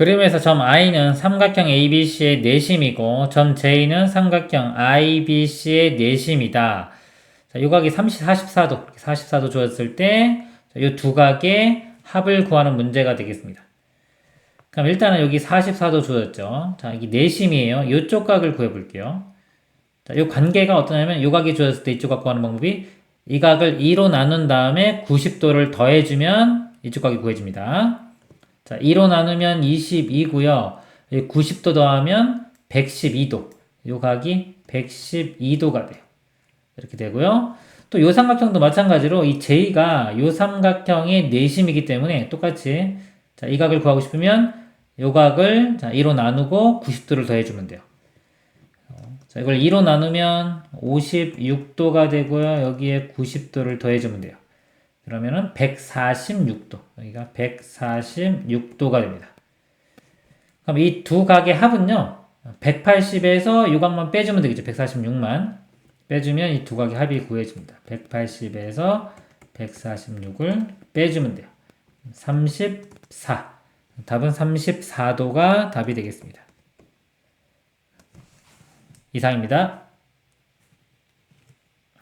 그림에서 점 I는 삼각형 ABC의 내심이고 점 J는 삼각형 IBC의 내심이다. 자, 요각이 30, 44도, 44도 주었을 때, 이 두 각의 합을 구하는 문제가 되겠습니다. 그럼 일단은 여기 44도 주어졌죠. 자, 이게 내심이에요. 이쪽 각을 구해볼게요. 자, 이 관계가 어떠냐면, 요 각이 주어졌을 때 이쪽 각 구하는 방법이 이 각을 2로 나눈 다음에 90도를 더해주면 이쪽 각이 구해집니다. 자, 2로 나누면 22고요. 90도 더하면 112도. 요 각이 112도가 돼요. 이렇게 되고요. 또 요 삼각형도 마찬가지로 이 J가 요 삼각형의 내심이기 때문에 똑같이 자, 이 각을 구하고 싶으면 요 각을 자, 2로 나누고 90도를 더해주면 돼요. 자, 이걸 2로 나누면 56도가 되고요. 여기에 90도를 더해주면 돼요. 그러면은 146도. 여기가 146도가 됩니다. 그럼 이 두 각의 합은요. 180에서 요 각만 빼주면 되겠죠. 146만. 빼주면 이 두 각의 합이 구해집니다. 180에서 146을 빼주면 돼요. 34. 답은 34도가 답이 되겠습니다. 이상입니다.